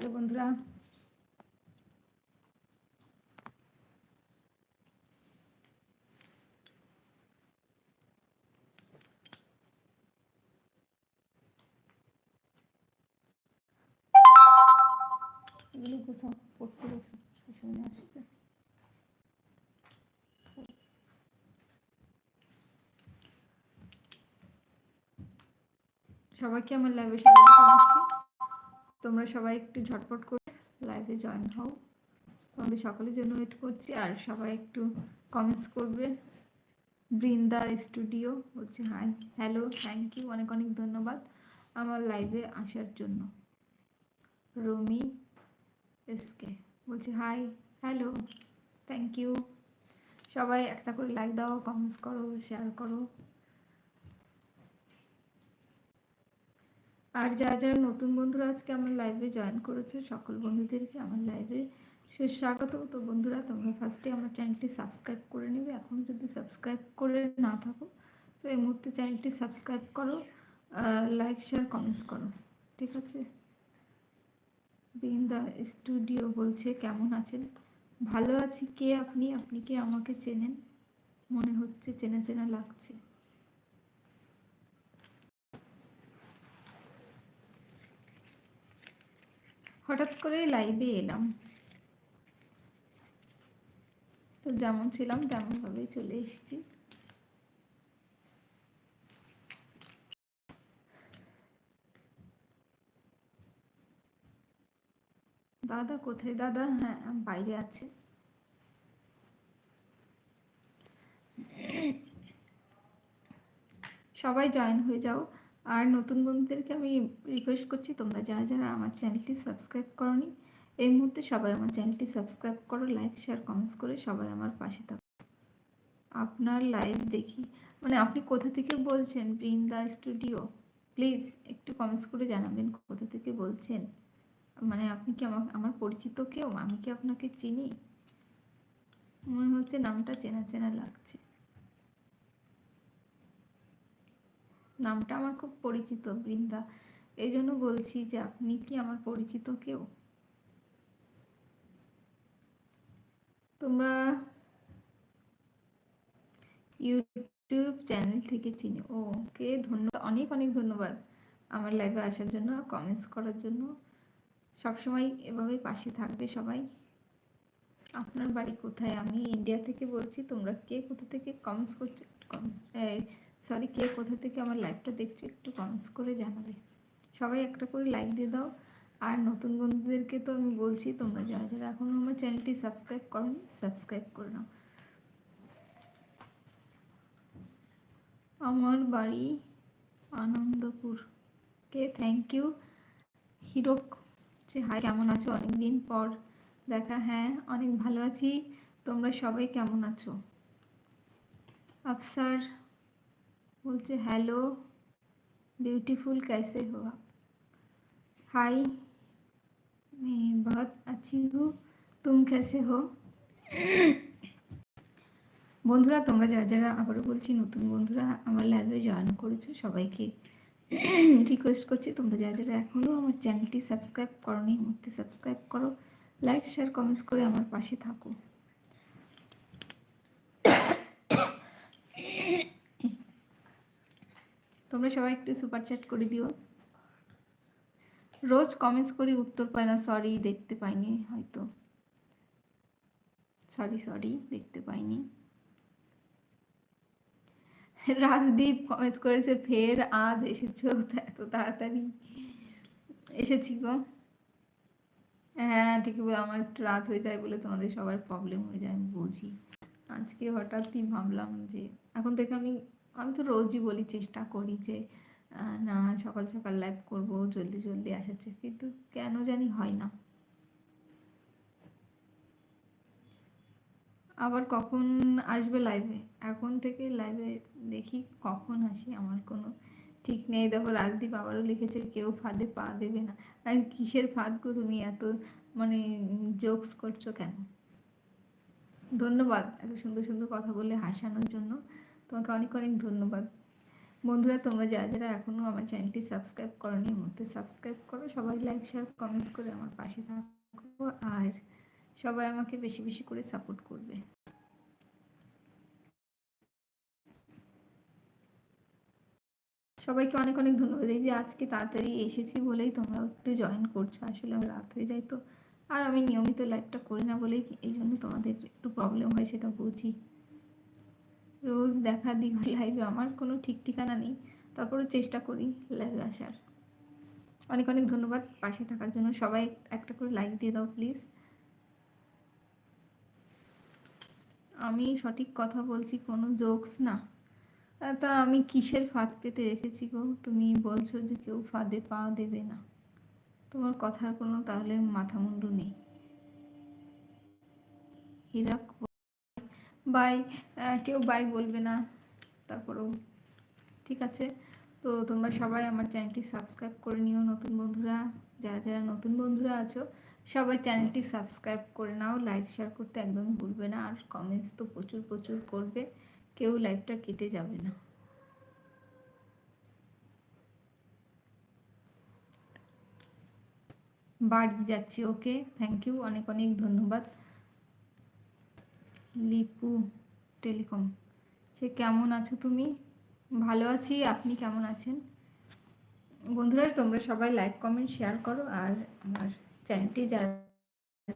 Hello বন্ধুরা। এগুলো কোথাও পড়তে শুনে আসছে। সবাইকে আমার লাইভে স্বাগত জানাচ্ছি। তোমরা সবাই একটু ঝটপট করে লাইভে জয়েন হও। তোমাদের সকলের জন্য ওয়েট করছি। আর সবাই একটু কমেন্টস করবে। বৃন্দা স্টুডিও বলছে হাই হ্যালো থ্যাংক ইউ অনেক অনেক ধন্যবাদ আমার লাইভে আসার জন্য। রমি এসকে বলছে হাই হ্যালো থ্যাংক ইউ সবাই একটা করে লাইক দাও কমেন্টস করো শেয়ার করো। আর যারা যারা নতুন বন্ধুরা আজকে আমার লাইভে জয়েন করেছে, সকল বন্ধুদেরকে আমার লাইভে সুস্বাগত। তো বন্ধুরা, তোমরা ফার্স্টে আমার চ্যানেলটি সাবস্ক্রাইব করে নেবে। এখন যদি সাবস্ক্রাইব করে না থাকো, তো এই মুহূর্তে চ্যানেলটি সাবস্ক্রাইব করো লাইক শেয়ার কমেন্টস করো, ঠিক আছে? বৃন্দা স্টুডিও বলছে, কেমন আছেন? ভালো আছি কে আপনি? আপনি কি আমাকে চেনেন? মনে হচ্ছে চেনা চেনা লাগছে। হঠাৎ করে লাইভে এলাম। তো যেমন ছিলাম, তেমনভাবেই চলে এসেছি। দাদা কোথায়? দাদা হ্যাঁ বাইরে আছে। সবাই জয়েন হয়ে যাও। আর নতুন বন্ধুদেরকে আমি রিকোয়েস্ট করছি, তোমরা যারা যারা আমার চ্যানেলটি সাবস্ক্রাইব করনি, এই মুহূর্তে সবাই আমার চ্যানেলটি সাবস্ক্রাইব করো লাইক শেয়ার কমেন্টস করে সবাই আমার পাশে থাকো। আপনার লাইভ দেখি। মানে আপনি কোথা থেকে বলছেন? বৃন্দা স্টুডিও প্লিজ একটু কমেন্টস করে জানাবেন কোথা থেকে বলছেন। মানে আপনি কি আমার আমার পরিচিত কেউ? আমি কি আপনাকে চিনি? মনে হচ্ছে নামটা চেনা চেনা লাগছে। নামটা আমার খুব পরিচিত, বৃন্দা। এই জন্য বলছি যে আপনি কি আমার পরিচিত কেউ? তোমরা ইউটিউব চ্যানেল থেকে চিনি। ওকে, ধন্যবাদ। অনেক অনেক ধন্যবাদ আমার লাইভে আসার জন্য কমেন্টস করার জন্য। সবসময় এভাবেই পাশে থাকবে সবাই। আপনার বাড়ি কোথায়? আমি ইন্ডিয়া থেকে বলছি, তোমরা কে কোথা থেকে কমেন্টস করছ কমেন্টস সরি কে কোথা থেকে আমার লাইভটা দেখছ একটু কমেন্টস করে জানাবে। সবাই একটা করে লাইক দিয়ে দাও। আর নতুন বন্ধুদেরকে তো আমি বলছি, তোমরা যারা যারা এখনও আমার চ্যানেলটি সাবস্ক্রাইব করনি সাবস্ক্রাইব করে নাও। আমার বাড়ি আনন্দপুর। কে থ্যাংক ইউ হিরোক, যে হাই কেমন আছো? অনেক দিন পর দেখা। হ্যাঁ অনেক ভালো আছি। তোমরা সবাই কেমন আছো? আফসার बोलते हेलो ब्यूटीफुल कैसे हो आप हाय मैं बहुत अच्छी हूँ तुम कैसे हो বন্ধুরা তোমরা যারা যারা আবারও বলছি নতুন বন্ধুরা আমার লাইভে জয়েন করেছো সবাইকে রিকোয়েস্ট করছি তোমরা যারা যারা এখনও আমার চ্যানেলটি সাবস্ক্রাইব করো নি মধ্যে সাবস্ক্রাইব করো লাইক শেয়ার কমেন্টস করে আমার পাশে থাকো তোমরা সবাই একটু সুপার চ্যাট করে দিও। রোজ কমেন্টস করি, উত্তর পাই না সরি দেখতে পাইনি হয়তো। সরি সরি দেখতে পাইনি। রাজদীপ কমেন্টস করেছে, ফের আজ এসেছ এত তাড়াতাড়ি এসেছি গো। হ্যাঁ ঠিকই বলে, আমার রাত হয়ে যায় বলে তোমাদের সবার প্রবলেম হয়ে যায়, আমি বুঝি। আজকে হঠাৎই ভাবলাম যে, এখন থেকে আমি আমি তো রোজই বলি চেষ্টা করি যে না, সকাল সকাল লাইভ করব, জলদি জলদি আসাচ্ছে কিন্তু কেন জানি হয় না। আবার কখন আসবে লাইভে এখন থেকে লাইভে দেখি কখন আসি, আমার কোনো ঠিক নেই। দেখো, রাজদীপ আবারও লিখেছে, কেউ ফাঁদে পা দেবে না। কিসের ফাঁদ গো তুমি, এত মানে জোকস করছ কেন? ধন্যবাদ এত সুন্দর সুন্দর কথা বলে হাসানোর জন্য। তোমাকে অনেক অনেক ধন্যবাদ। বন্ধুরা, তোমরা যারা যারা এখনও আমার চ্যানেলটি সাবস্ক্রাইব করনি, এর মধ্যে সাবস্ক্রাইব করো, সবাই লাইক শেয়ার কমেন্টস করে আমার পাশে থাকো আর সবাই আমাকে বেশি বেশি করে সাপোর্ট করবে। সবাইকে অনেক অনেক ধন্যবাদ। এই যে আজকে তাড়াতাড়ি এসেছি বলেই তোমরা একটু জয়েন করছ, আসলে আমার রাত হয়ে যায় তো। আর আমি নিয়মিত লাইভটা করি না বলেই এই জন্য তোমাদের একটু প্রবলেম হয়, সেটা বুঝি। রোজ দেখা দিই লাইভে আমার কোনো ঠিক ঠিকানা নেই। তারপরে চেষ্টা করি লাইভে আসার। অনেক অনেক ধন্যবাদ পাশে থাকার জন্য। সবাই একটা করে লাইক দিয়ে দাও প্লিজ আমি সঠিক কথা বলছি, কোনো জোকস না। তা আমি কিসের ফাঁদ পেতে রেখেছি গো? তুমি বলছো যে কেউ ফাঁদে পা দেবে না। তোমার কথার কোনো তাহলে মাথা মুন্ডু নেই। হিরাক বাই কেউ বাই বলবে না। তারপরেও ঠিক আছে। তো তোমরা সবাই আমার চ্যানেলটি সাবস্ক্রাইব করে নিও, নতুন বন্ধুরা। যারা যারা নতুন বন্ধুরা আছো, সবাই চ্যানেলটি সাবস্ক্রাইব করে নাও। লাইক, শেয়ার করতে একদম ভুলবে না। আর কমেন্টস তো প্রচুর প্রচুর করবে। কেউ লাইভটা কেটে যাবে না। বাড়ি যাচ্ছি ওকে থ্যাংক ইউ অনেক অনেক ধন্যবাদ। লিপু টেলিকম। সে কেমন আছো তুমি? ভালো আছি, আপনি কেমন আছেন? বন্ধুরা, তোমরা সবাই লাইক কমেন্ট শেয়ার করো আর আমার চ্যানেলটি যারা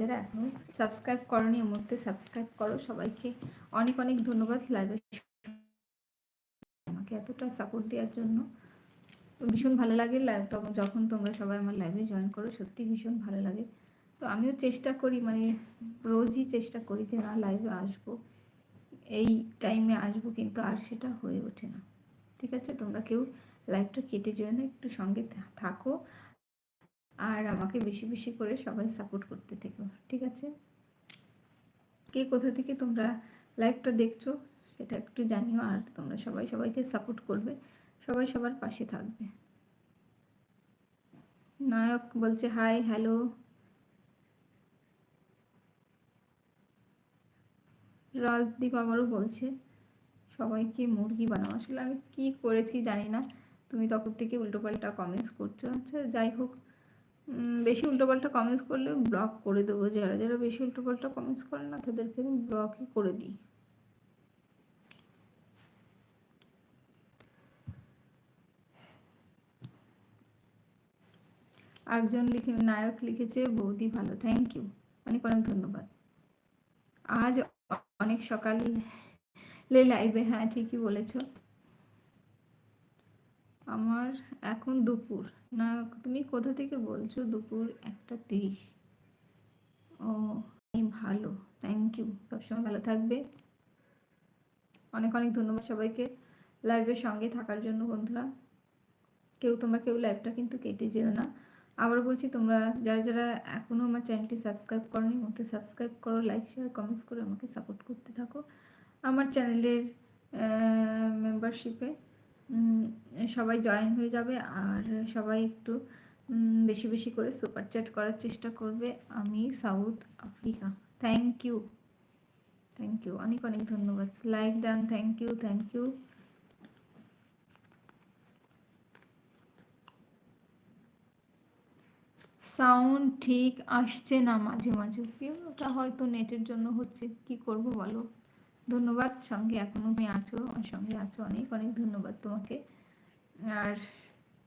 যারা এখনও সাবস্ক্রাইব করনি, এর মধ্যে সাবস্ক্রাইব করো। সবাইকে অনেক অনেক ধন্যবাদ লাইভে আমাকে এতটা সাপোর্ট দেওয়ার জন্য। ভীষণ ভালো লাগে যখন তোমরা সবাই আমার লাইভে জয়েন করো, সত্যি ভীষণ ভালো লাগে। তো আমিও চেষ্টা করি মানে রোজই চেষ্টা করি যে না লাইভে আসব। এই টাইমে আসব কিন্তু আর সেটা হয়ে ওঠে না। ঠিক আছে? তোমরা কেউ লাইভটা কেটে যেও না, একটু সঙ্গে থাকো। আর আমাকে বেশি বেশি করে সবাই সাপোর্ট করতে থেকো, ঠিক আছে? কে কোথা থেকে তোমরা লাইভটা দেখছ সেটা একটু জানিও, আর তোমরা সবাই সবাইকে সাপোর্ট করবে, সবাই সবার পাশে থাকবে। নায়ক বলছে হাই হ্যালো রাজদীপ আবারও বলছে, সবাইকে মুরগি বানাও। আসলে আমি কী করেছি জানি না। তুমি তখন থেকে উল্টোপাল্টা কমেন্টস করছ। আচ্ছা যাই হোক। বেশি উল্টোপাল্টা কমেন্টস করলে ব্লক করে দেবো। যারা যারা বেশি উল্টোপাল্টা কমেন্টস করে না, তাদেরকে আমি ব্লকই করে দিই। একজন লিখে, নায়ক লিখেছে, বৌদি ভালো থ্যাংক ইউ অনেক অনেক ধন্যবাদ। আজ অনেক সকালে লাইভে হ্যাঁ ঠিকই বলেছ। আমার এখন দুপুর। না, তুমি কোথা থেকে বলছো? দুপুর একটা তিরিশ। ও ভালো। থ্যাংক ইউ সবসময় ভালো থাকবে। অনেক অনেক ধন্যবাদ সবাইকে লাইভের সঙ্গে থাকার জন্য, বন্ধুরা। কেউ তোমরা কেউ লাইভটা কিন্তু কেটে যেও না। আবার বলছি, তোমরা যারা যারা এখনও আমার চ্যানেলটি সাবস্ক্রাইব করনি মধ্যে সাবস্ক্রাইব করো, লাইক শেয়ার কমেন্টস করে আমাকে সাপোর্ট করতে থাকো। আমার চ্যানেলের মেম্বারশিপে সবাই জয়েন হয়ে যাবে আর সবাই একটু বেশি বেশি করে সুপার চ্যাট করার চেষ্টা করবে। আমি South Africa. Thank you thank you অনেক অনেক ধন্যবাদ। Like done thank you thank you sound ঠিক আসছে না মাঝে মাঝে। ওটা হয়তো নেটের জন্য হচ্ছে, কি করব বলো? ধন্যবাদ, সঙ্গে এখনও তুমি আছো, আমার সঙ্গে আছো, অনেক অনেক ধন্যবাদ তোমাকে। আর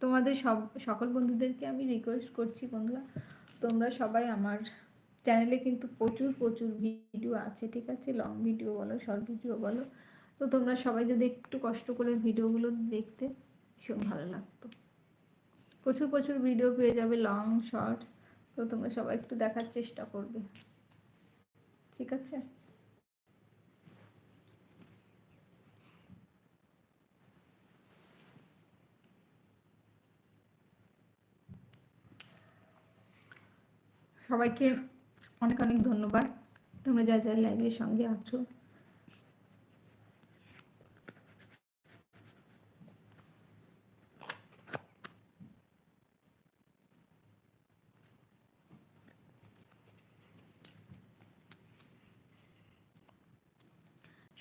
তোমাদের সব, সকল বন্ধুদেরকে আমি রিকোয়েস্ট করছি বন্ধুরা, তোমরা সবাই আমার চ্যানেলে কিন্তু প্রচুর প্রচুর ভিডিও আছে, ঠিক আছে? লং ভিডিও বলো শর্ট ভিডিও বলো। তো তোমরা সবাই যদি একটু কষ্ট করে ভিডিওগুলো দেখতে, ভীষণ ভালো লাগতো। প্রচুর প্রচুর ভিডিও পেয়ে যাবে লং শর্টস তো তোমরা সবাই একটু দেখার চেষ্টা করবে। ঠিক আছে? সবাইকে অনেক অনেক ধন্যবাদ। তোমরা যা যা লাইভের সঙ্গে আছো।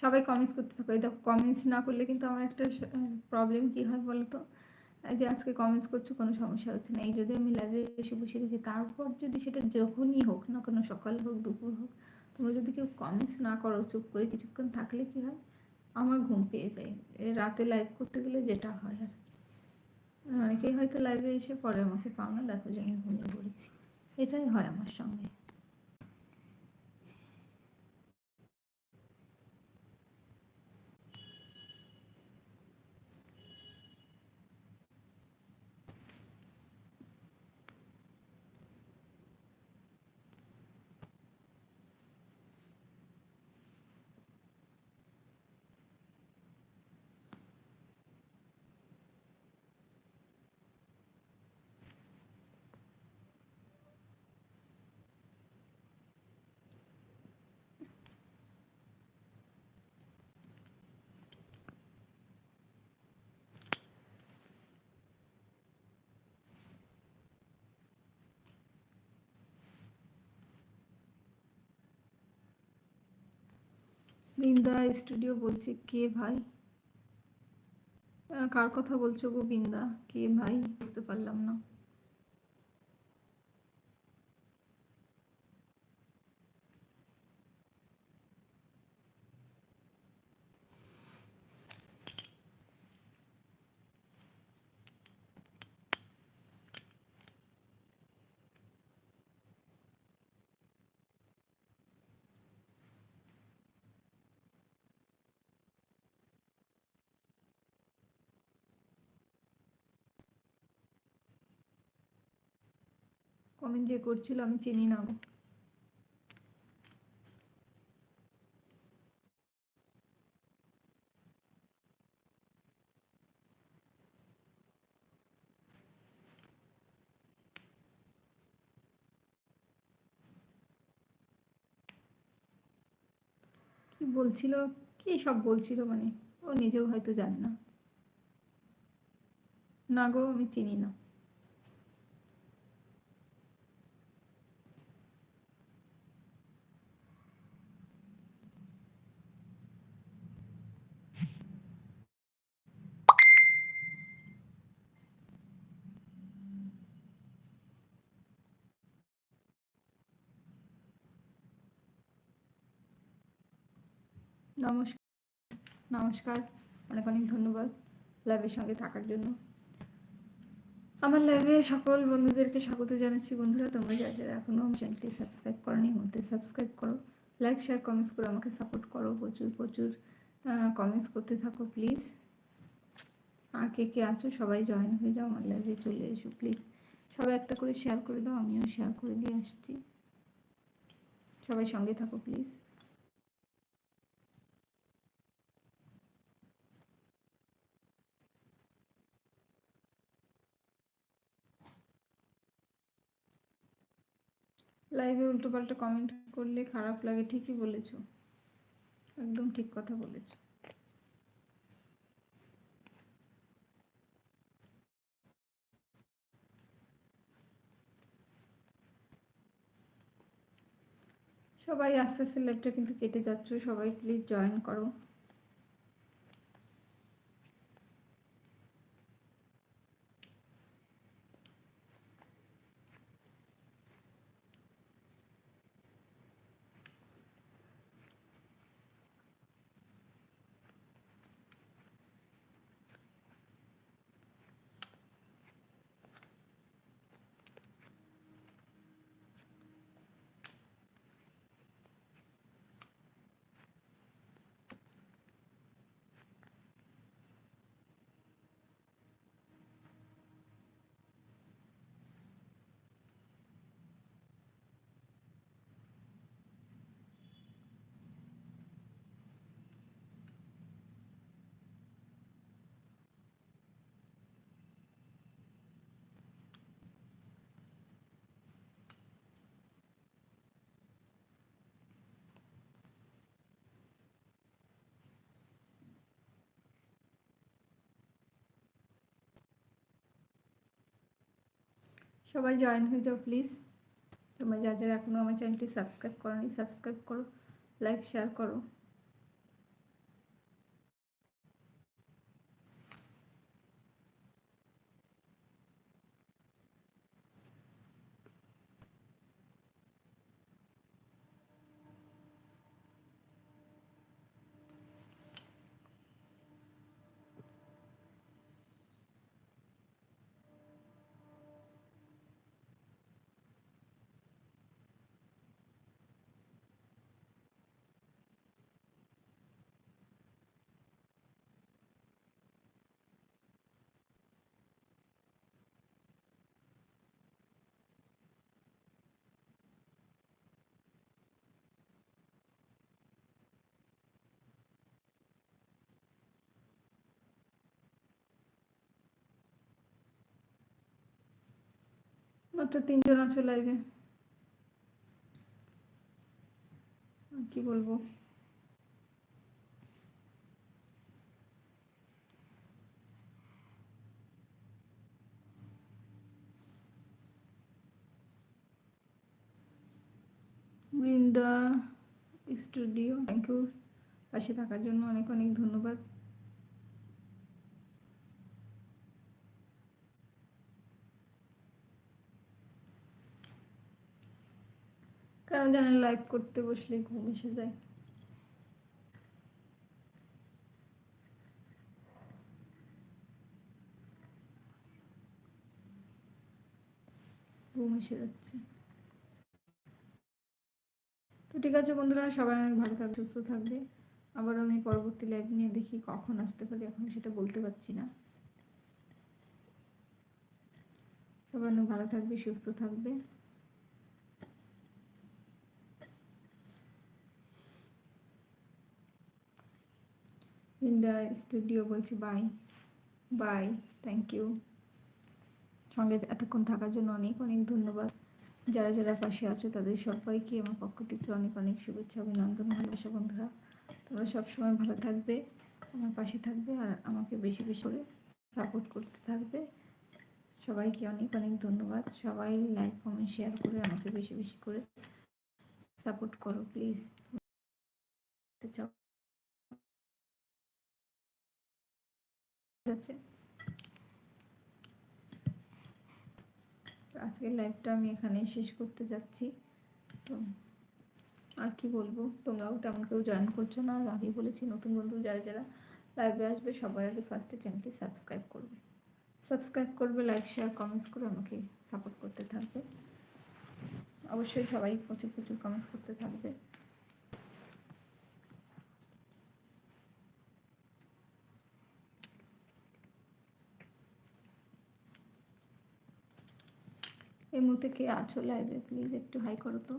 সবাই কমেন্টস করতে থাকো। এই দেখো কমেন্টস না করলে কিন্তু আমার একটা প্রবলেম কী হয় বলো তো যে আজকে কমেন্টস করছ, কোনো সমস্যা হচ্ছে না। এই যদি আমি লাইভে এসে বসে দেখি, তারপর যদি সেটা যখনই হোক না কোনো, সকাল হোক, দুপুর হোক, তোমরা যদি কেউ কমেন্টস না করো, চুপ করে কিছুক্ষণ থাকলে কি হয়? আমার ঘুম পেয়ে যায়। রাতে লাইভ করতে গেলে যেটা হয় আর অনেকেই হয়তো লাইভে এসে পরে আমাকে পাও না দেখো যে আমি ঘুমিয়ে পড়েছি। এটাই হয় আমার সঙ্গে। বিন্দা স্টুডিও বলছে, কে ভাই? কার কথা বলছো গো বিন্দা? কে ভাই? বুঝতে পারলাম না। কমেন্ট যে করছিল, আমি চিনি না কি বলছিল? কি সব বলছিল মানে? ও নিজেও হয়তো জানে না। না গো, আমি চিনি না। নমস্কার। নমস্কার। অনেক অনেক ধন্যবাদ লাইভের সঙ্গে থাকার জন্য। আমার লাইভে সকল বন্ধুদেরকে স্বাগত জানাচ্ছি। বন্ধুরা, তোমরা যারা যারা এখনও আমার চ্যানেলটি সাবস্ক্রাইব করনি মধ্যে সাবস্ক্রাইব করো লাইক শেয়ার কমেন্টস করে আমাকে সাপোর্ট করো প্রচুর প্রচুর কমেন্টস করতে থাকো প্লিজ আর কে কে আছো? সবাই জয়েন হয়ে যাও, আমার লাইভে চলে এসো প্লিজ সবাই একটা করে শেয়ার করে দাও, আমিও শেয়ার করে দিয়ে আসছি। সবাই সঙ্গে থাকো প্লিজ লাইভে উল্টোপাল্টা কমেন্ট করলে খারাপ লাগে, ঠিকই বলেছ। একদম ঠিক কথা বলেছ। সবাই আস্তে আস্তে লাইভটা কিন্তু কেটে যাচ্ছ, সবাই প্লিজ জয়েন করো। সবাই জয়েন হয়ে যাও প্লিজ তোমরা যা যারা এখনও আমার চ্যানেলটি সাবস্ক্রাইব করো সাবস্ক্রাইব করো লাইক শেয়ার করো। মাত্র তিনজন আছো লাইভে কি বলব? বৃন্দা স্টুডিও থ্যাংক ইউ পাশে থাকার জন্য অনেক অনেক ধন্যবাদ। কারণ জানেন লাইভ করতে বসলে ঘুম এসে যায়। ঘুম এসে যাচ্ছে। তো ঠিক আছে বন্ধুরা, সবাই অনেক ভালো থাকবে, সুস্থ থাকবে। আবার আমি পরবর্তী লাইভ নিয়ে দেখি কখন আসতে পারি, এখন সেটা বলতে পারছি না। সবাই অনেক ভালো থাকবে, সুস্থ থাকবে। ইন্ডিয়া স্টুডিও বলছি বাই বাই থ্যাংক ইউ সঙ্গে এতক্ষণ থাকার জন্য অনেক অনেক ধন্যবাদ। যারা যারা পাশে আছো, তাদের সবাইকে আমার পক্ষ থেকে অনেক অনেক শুভেচ্ছা, অভিনন্দন, ভালোবাসা, বন্ধুরা। তোমরা সবসময় ভালো থাকবে, আমার পাশে থাকবে আর আমাকে বেশি বেশি করে সাপোর্ট করতে থাকবে। সবাইকে অনেক অনেক ধন্যবাদ। সবাই লাইক কমেন্ট শেয়ার করে আমাকে বেশি বেশি করে সাপোর্ট করো প্লিজ আছে আজকের লাইভটা আমি এখানে শেষ করতে যাচ্ছি। তো আর কি বলব? তোমরাও তেমন কেউ জয়েন করছ না। আর আগেই বলেছি, নতুন বন্ধু যারা যারা লাইভে আসবে, সবাই আগে ফার্স্টে চ্যানেলটি সাবস্ক্রাইব করবে। সাবস্ক্রাইব করবে লাইক শেয়ার কমেন্টস করে আমাকে সাপোর্ট করতে থাকবে। অবশ্যই সবাই প্রচুর প্রচুর কমেন্টস করতে থাকবে। এই মুহূর্তে কে আছো লাইভে প্লিজ একটু হাই করো তো।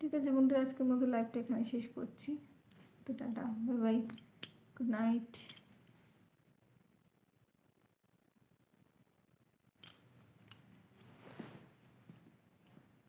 ঠিক আছে বন্ধুরা, আজকের মতো লাইভটা এখানে শেষ করছি। তো tata bye bye good night